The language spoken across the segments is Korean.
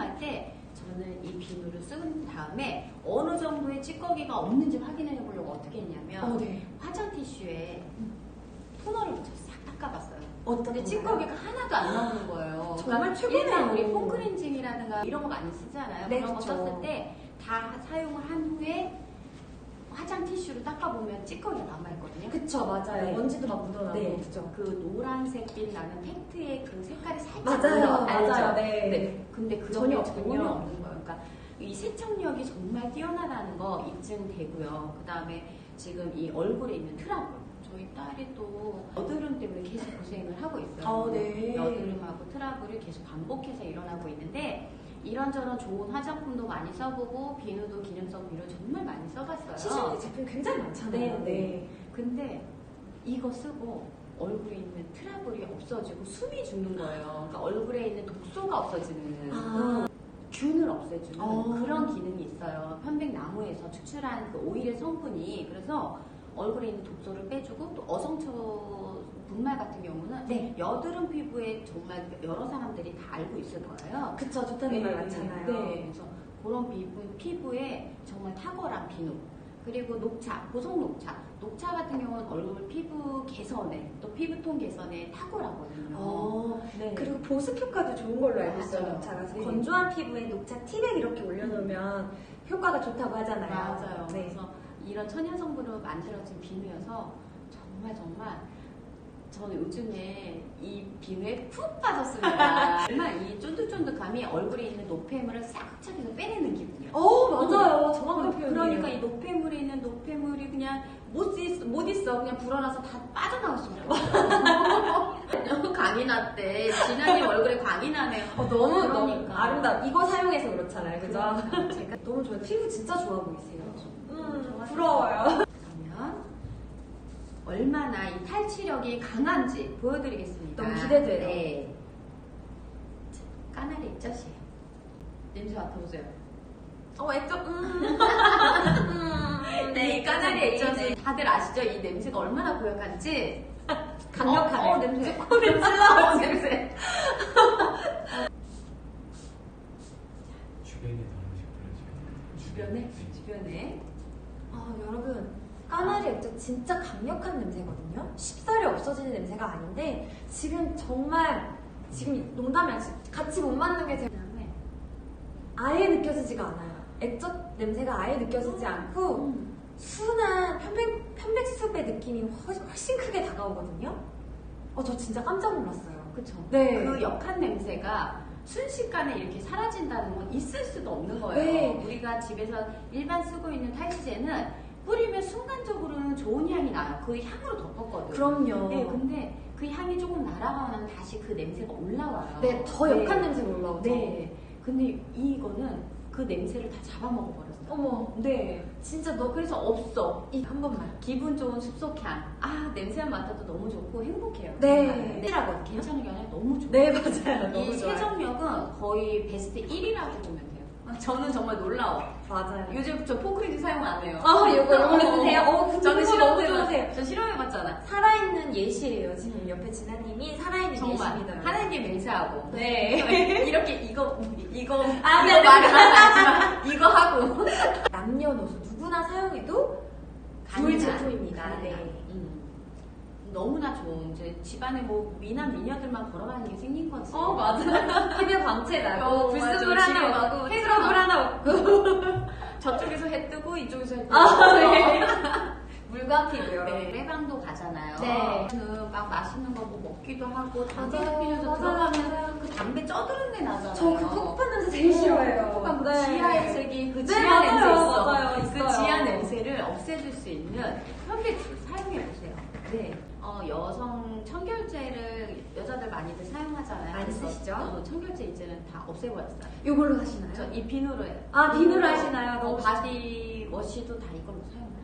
세팅할 때 저는 이 비누를 쓴 다음에 어느 정도의 찌꺼기가 없는지 확인해 보려고 어떻게 했냐면 네. 화장 티슈에 토너를 묻혀서 싹 닦아봤어요. 근데 찌꺼기가 하나도 안 나오는 거예요. 정말 그러니까 최고네요. 일반 우리 폼크렌징이라든가 이런 거 많이 쓰잖아요. 네, 그런 거 그쵸. 썼을 때 다 사용을 한 후에 화장 티슈를 닦아보면 찌꺼기가 남아있거든요. 그쵸 맞아요. 네. 먼지도 막 묻어나고 네, 그죠. 그 노란색빛 나는 팩트의 그 색깔이 살짝 맞아요? 맞아요. 네. 네. 근데 그런 전혀. 전혀 없는 거예요. 그러니까 이 세척력이 정말 뛰어나다는 거 입증되고요. 그 다음에 지금 이 얼굴에 있는 트러블. 저희 딸이 또 여드름 때문에 계속 고생을 하고 있어요. 아, 네. 여드름하고 트러블이 계속 반복해서 일어나고 있는데 이런저런 좋은 화장품도 많이 써보고 비누도 기능성 비누 정말 많이 써봤어요. 시중에 제품 굉장히 많잖아요. 네, 근데 이거 쓰고 얼굴에 있는 트러블이 없어지고 숨이 죽는 거예요. 그러니까 얼굴에 있는 독소가 없어지는 아. 균을 없애주는 어. 그런 기능이 있어요. 편백나무에서 추출한 그 오일의 성분이 그래서 얼굴에 있는 독소를 빼주고 또 어성초 분말 같은 경우는 네. 여드름 피부에 정말 여러 사람들이 다 알고 있을 거예요. 그쵸 좋다는 말 많잖아요. 네, 그래서 그런 피부, 피부에 정말 탁월한 비누. 그리고 녹차, 보석 녹차. 녹차 같은 경우는 얼굴 피부 개선에, 또 피부톤 개선에 탁월하거든요. 어, 네. 그리고 보습 효과도 좋은 걸로 알고 있어요. 녹차가 네. 건조한 피부에 녹차 티백 이렇게 올려놓으면 효과가 좋다고 하잖아요. 맞아요. 네. 그래서 이런 천연 성분으로 만들어진 비누여서 정말 정말 저는 요즘에 이 비누에 푹 빠졌습니다. 정말 이 쫀득쫀득함이 얼굴에 있는 노폐물을 싹착해서 빼내는 기분이에요. 어 맞아요. 정확한 표현이에요. 그러니까 이 노폐물에 있는 노폐물이 그냥 못, 있, 못 있어. 그냥 불어나서 다 좋겠어. 광이 났대. 진아님 얼굴에 광이 나네요. 어, 너무 너무 그러니까. 아름다. 이거 사용해서 그렇잖아요, 그죠? 그러니까 제가 너무 좋아요. 피부 진짜 좋아 보이세요. 부러워요. 그러면 얼마나 이 탈취력이 강한지 보여드리겠습니다. 너무 기대돼요. 네. 자, 까나리 액젓이에요. 냄새 맡아보세요. 어, 액젓. 음. 음. 네, 이 까나리 액젓이 다들 아시죠? 이 냄새가 얼마나 고약한지. 강력하네. 어, 어, 냄새. 냄새. 주변에 다른 식 주변에? 주변에. 아, 여러분. 까나리 액젓 진짜 강력한 냄새거든요. 쉽사리 없어지는 냄새가 아닌데 지금 정말 지금 농담이 아니라 같이 못 맞는 게 제가 그다음에 아예 느껴지지가 않아요. 액젓 냄새가 아예 느껴지지 않고 음. 순한 편백, 편백숲의 느낌이 훨씬, 훨씬 크게 다가오거든요. 어, 저 진짜 깜짝 놀랐어요. 그쵸. 네. 그 역한 냄새가 순식간에 이렇게 사라진다는 건 있을 수도 없는 거예요. 네. 우리가 집에서 일반 쓰고 있는 탈취제는 뿌리면 순간적으로는 좋은 향이 나요. 그 향으로 덮었거든요. 그럼요. 네, 근데 그 향이 조금 날아가면 다시 그 냄새가 올라와요. 네, 더 역한 냄새가 올라오죠. 네. 근데 이거는 그 냄새를 다 잡아먹어 버렸어요. 어머, 네. 진짜 너 그래서 없어. 이 한 번만. 기분 좋은 숲속향. 아, 냄새만 맡아도 너무 좋고 행복해요. 네. 찌라거든요. 괜찮은 게 아니라 너무 좋아요. 네, 맞아요. 이 너무 좋아요. 세정력은 거의 베스트 1이라고 보면 돼요. 아, 저는 정말 놀라워. 맞아요. 요즘 저 포크레지 사용 안 해요. 아, 이거 이걸로 쓰세요? 어, 저는 너무 좋으세요. 저 실험해봤잖아. 살아있는 예시예요. 지금 음. 옆에 진아님이 살아있는 정말 예시입니다. 하나님께 맹세하고 네. 이렇게 이거 이거 아, 이거 네, 말을 하지만 이거 하고 남녀노소 누구나 사용해도 좋은 가능한, 제품입니다. 가능한. 네. 음. 너무나 좋은 이제 집안에 뭐 미남 미녀들만 걸어가는 게 생긴 거지. 어, 맞아. 해변 광채 나고, 어, 불순물. 하나 가고, 해그러블 하나 없고. 저쪽에서 해 뜨고 이쪽에서 해 뜨고. 아, 네. 물광피고요. 네, 해방도 가잖아요. 네. 막 맛있는 거 뭐 먹기도 하고 담배 피면서 들어가면. 그 담배 쩌드는 내 나잖아요. 저그 꿉꿉한 냄새 제일 싫어해요. 그 네. 지하의 색이 그 네, 지하 맞아요, 냄새 있어. 맞아요, 그 있어요. 지하 냄새를 없애줄 수 있는 편백수 사용해 보세요. 네. 어, 여성 청결제를 여자들 많이들 사용하잖아요. 많이 그래서, 쓰시죠? 어, 청결제 이제는 다 없애버렸어요. 요걸로 하시나요? 저 이 비누로 해요. 아, 비누로 하시나요? 어, 너무 바디 워시도 다 이걸로 합니다.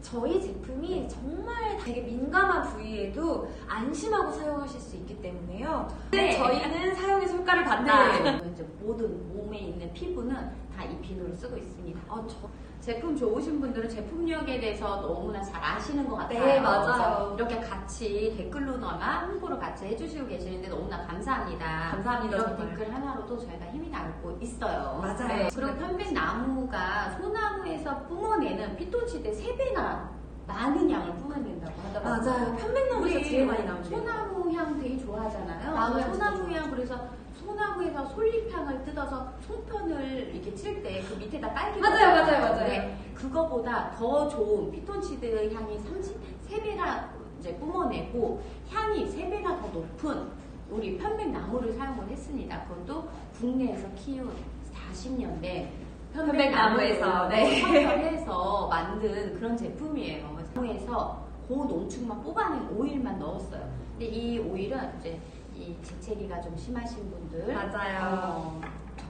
저희 제품이 정말 되게 민감한 부위에도 안심하고 사용하실 수 있기 때문에요. 네. 저희는 사용의 효과를 받다. 네. 이제 모든 몸에 있는 피부는 다 이 비누를 쓰고 있습니다. 어, 저, 제품 좋으신 분들은 제품력에 대해서 너무나 잘 아시는 것 같아요. 네, 맞아요. 이렇게 같이 댓글로나마 홍보를 같이 해주시고 계시는데 너무나 감사합니다. 감사합니다, 이런 정말. 댓글 하나로도 저희가 힘이 나고 있어요. 네. 맞아요. 그리고 편백나무가 소나무에서 뿜어내는 피톤치드 3배나 많은 양을 뿜어낸다고 하더라고요. 맞아요. 편백나무에서 제일 많이 나오는데. 소나무 향 되게 좋아하잖아요. 소나무 향 그래서 소나무에서 솔잎향을 뜯어서 이렇게 칠 때 그 밑에다 깔기 맞아요, 맞아요, 맞아요. 네, 그거보다 더 좋은 피톤치드 향이 33배나 이제 뿜어내고 향이 3배나 더 높은 우리 편백나무를 사용을 했습니다. 그것도 국내에서 키운 40년 된 편백나무에서, 네. 선별해서 만든 그런 제품이에요. 나무에서 고농축만 뽑아낸 오일만 넣었어요. 근데 이 오일은 이제 이 재채기가 좀 심하신 분들 맞아요. 어,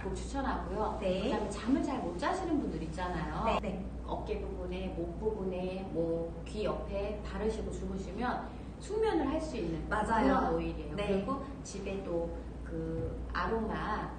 적극 추천하고요. 네. 그다음에 잠을 잘 못 자시는 분들 있잖아요. 네. 네. 어깨 부분에, 목 부분에, 뭐 귀 옆에 바르시고 주무시면 숙면을 할 수 있는 맞아요. 그런 오일이에요. 네. 그리고 집에 또 그 아로마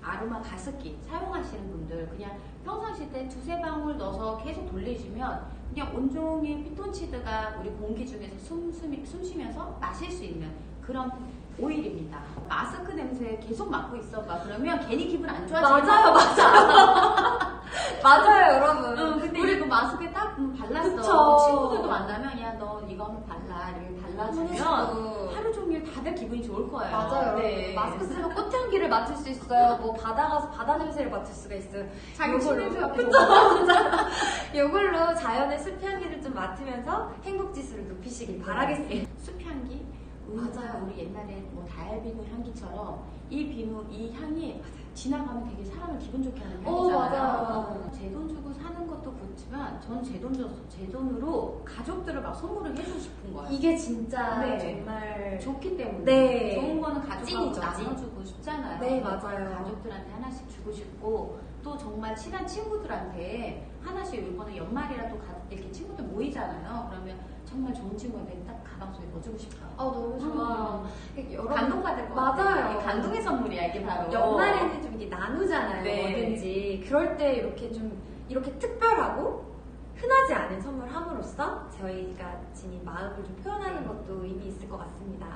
아로마 가습기 사용하시는 분들 그냥 평상시 때 두세 방울 넣어서 계속 돌리시면 그냥 온종일 피톤치드가 우리 공기 중에서 숨, 숨, 숨 쉬면서 마실 수 있는 그런 오일입니다. 마스크 냄새 계속 맡고 있어봐. 그러면 괜히 기분 안 좋아지는 맞아요, 맞아요. 맞아요, 여러분. 응, 근데 우리 이거 마스크에 딱 음, 발랐어. 그쵸. 친구들도 만나면 야 너 이거 한번 발라 이렇게 발라주면 그래서 하루 종일 다들 기분이 좋을 거예요. 맞아요. 네. 마스크 쓰면 꽃향기를 맡을 수 있어요. 뭐 바다 가서 바다 냄새를 맡을 수가 있어요. 자기 맡고 그쵸. 이걸로 자연의 숲향기를 좀 맡으면서 행복 지수를 높이시길 바라겠습니다. 숲향기. 맞아요. 우리 옛날에 뭐 다이비누 향기처럼 이 비누 이 향이 지나가면 되게 사람을 기분 좋게 하는 오, 향이잖아요. 맞아요. 제돈 주고 사는 것도 그렇지만 저는 제돈 줬어. 제 돈으로 가족들을 막 선물을 해주고 싶은 거예요. 이게 진짜 네. 정말 좋기 때문에 네. 좋은 거는 가족하고. 나눠주고 싶잖아요. 네, 맞아요. 가족들한테 하나씩 주고 싶고 또 정말 친한 친구들한테 하나씩 이번에 연말이라도 가, 이렇게 친구들 모이잖아요. 그러면 정말 좋은 친구한테 딱 가방 속에 넣어주고 싶어요. 아 너무 좋아. 여러분 감동받을 것 맞아요. 같아요. 이게 감동의 선물이야 이게 바로. 연말에는 좀 이게 나누잖아요. 네. 뭐든지 그럴 때 이렇게 좀 이렇게 특별하고 흔하지 않은 선물 함으로써 저희가 지닌 마음을 좀 표현하는 것도 의미 있을 것 같습니다.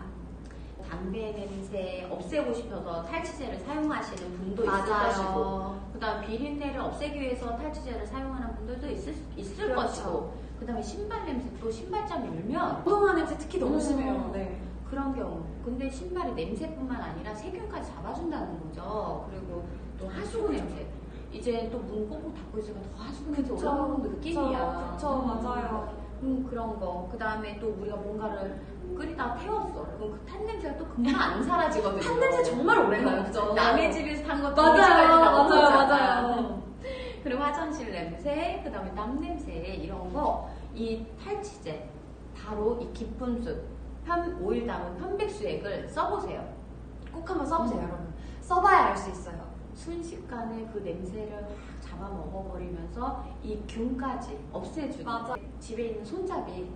담배 냄새 없애고 싶어서 탈취제를 사용하시는 분도 있을 것이고 그다음 비린내를 없애기 위해서 탈취제를 사용하는 분들도 있을, 있을 그렇죠. 것이고 그 다음에 신발 냄새 또 신발장 열면 운동화 냄새 특히 너무 음. 심해요. 네. 그런 경우 근데 신발이 냄새뿐만 아니라 세균까지 잡아준다는 거죠 그리고 또 하수구 냄새 이제 또문 꼭꼭 닫고 있으면 더 하수구 냄새. 올라오는 느낌이야 그쵸, 음. 맞아요. 음, 그런 거. 그 다음에 또 우리가 뭔가를 끓이다가 태웠어. 그럼 그 탄 냄새가 또 금방 안 사라지거든요. 탄 냄새 정말 오래 가요. 그죠? 남의 집에서 탄 것도 맞아요. 맞아요. 맞아요. 그리고 화장실 냄새, 그 다음에 땀 냄새, 이런 거, 이 탈취제, 바로 이 기쁜 숲, 편, 오일 담은 편백수액을 써보세요. 꼭 한번 써보세요, 음. 여러분. 써봐야 알 수 있어요. 순식간에 그 냄새를 확 잡아 먹어버리면서 이 균까지 없애주고 맞아. 집에 있는 손잡이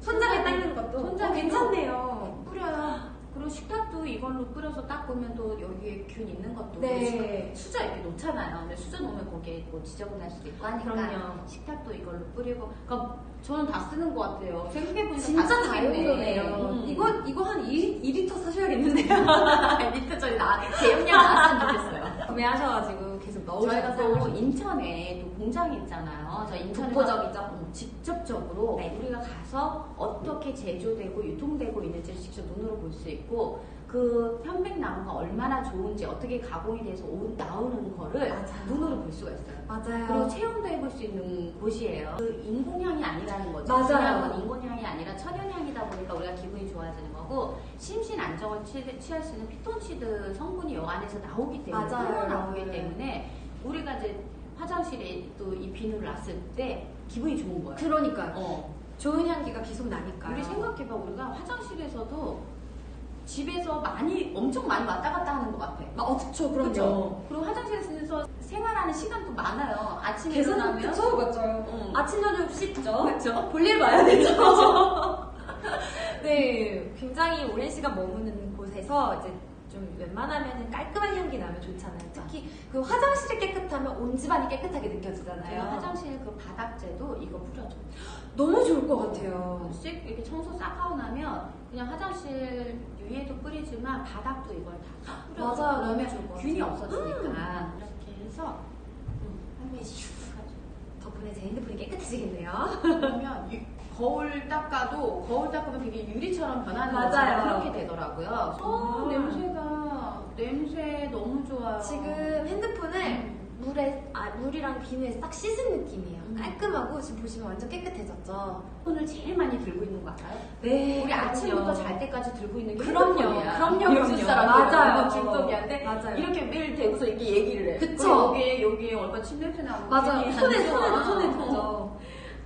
손잡이 닦는 것도 손잡이도 어, 괜찮네요. 뿌려요. 그리고 식탁도 이걸로 뿌려서 닦으면 또 여기에 균 있는 것도 네. 수저 이렇게 놓잖아요. 근데 수저 놓으면 거기에 뭐 지저분할 수도 있고 하니까 그럼요. 식탁도 이걸로 뿌리고. 그러니까 저는 다 쓰는 것 같아요. 생각해보니까 진짜 다. 다용도네요. 음. 이거 이거 한 2, 2리터 사셔야겠는데요. 밑에 저희 나 대용량 나왔으면 좋겠어요. 구매하셔가지고 계속 저희가 넣으셔서 또 인천에 또 공장이 있잖아요. 저 인천에서 독보적이죠. 음, 직접적으로 네. 우리가 가서 어떻게 제조되고 유통되고 있는지 를 직접 눈으로 볼 수 있고 그 편백 나무가 얼마나 좋은지 어떻게 가공이 돼서 오- 나오는 거를 맞아요. 눈으로 볼 수가 있어요. 맞아요. 그리고 체험도 해볼 수 있는 곳이에요. 그 인공향이 아니라는 거죠. 맞아요. 건 인공향이 아니라 천연향이다 보니까 우리가 기분이 좋아지는 거고 심신 안정을 취, 취할 수 있는 피톤치드 성분이 여 안에서 나오기 때문에 맞아요. 나오기 때문에 우리가 이제 화장실에 또 이 비누를 놨을 때 기분이 좋은 거예요. 그러니까요. 어. 좋은 향기가 계속 나니까. 우리 생각해봐 우리가 화장실에서도 집에서 많이 엄청 많이 왔다 갔다 하는 것 같아. 아, 어, 그쵸, 그럼요. 그죠? 그리고 화장실에서 생활하는 시간도 많아요. 아침에 계속 일어나면 그쵸, 그쵸. 응. 아침 저녁 씻죠. 그쵸? 볼일 봐야 되죠. 네, 굉장히 오랜 시간 머무는 곳에서 이제 좀 웬만하면 깔끔한 향기 나면 좋잖아요. 특히 그 화장실이 깨끗하면 온 집안이 깨끗하게 느껴지잖아요. 화장실 그 바닥재도 이거 뿌려줘. 너무 좋을 것 같아요. 씩 이렇게 청소 싹 하고 나면 그냥 화장실 위에도 뿌리지만 바닥도 이걸 다 뿌려. 맞아요. 그러면 것 균이. 없어지니까 이렇게 해서 음, 한 번씩 슉 하죠. 덕분에 제 핸드폰이 깨끗해지겠네요. 그러면 유- 거울 닦아도 거울 닦으면 되게 유리처럼 변하는 맞아요. 그렇게 되더라고요. 어, 정말. 냄새가 냄새 너무 좋아요. 지금 핸드폰을 음. 물에 아 물이랑 비누에 싹 씻은 느낌이에요. 음. 깔끔하고 지금 보시면 완전 깨끗해졌죠. 손을 제일 많이 들고 있는 거 알아요? 네. 우리 아침부터 잘 때까지 들고 있는 게 그럼요. 핸드폰이야. 그럼요, 그럼요. 맞아요. 중독이한데 맞아요. 이렇게 매일 대고서 이렇게 얘기를 해. 그쵸. 여기에 여기에 얼마 침 냄새 나고 맞아요. 괜히 손에 안 손에. 손에 어. 묻죠.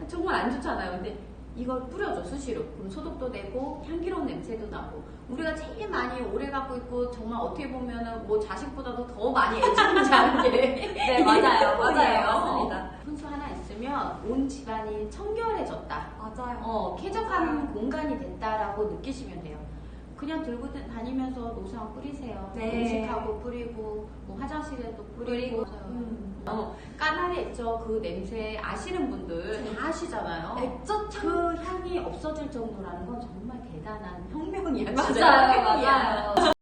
정말 안 좋잖아요. 근데 이걸 뿌려줘 수시로. 그럼 소독도 되고 향기로운 냄새도 나고. 우리가 제일 많이 오래 갖고 있고 정말 어떻게 보면은 뭐 자식보다도 더 많이 애착하는 게 네 맞아요. 맞아요. 맞습니다. 훈수 하나 있으면 온 집안이 청결해졌다. 맞아요. 어, 쾌적한 공간이 됐다라고 느끼시면 돼요. 그냥 들고 다니면서 노상 뿌리세요. 네. 음식하고 뿌리고, 뭐 화장실에도 뿌리고. 음. 어, 까나리 액젓 그 냄새 아시는 분들 다 아시잖아요. 액젓 참그 향이 없어질 정도라는 건 정말 대단한 혁 명이야. 맞아요.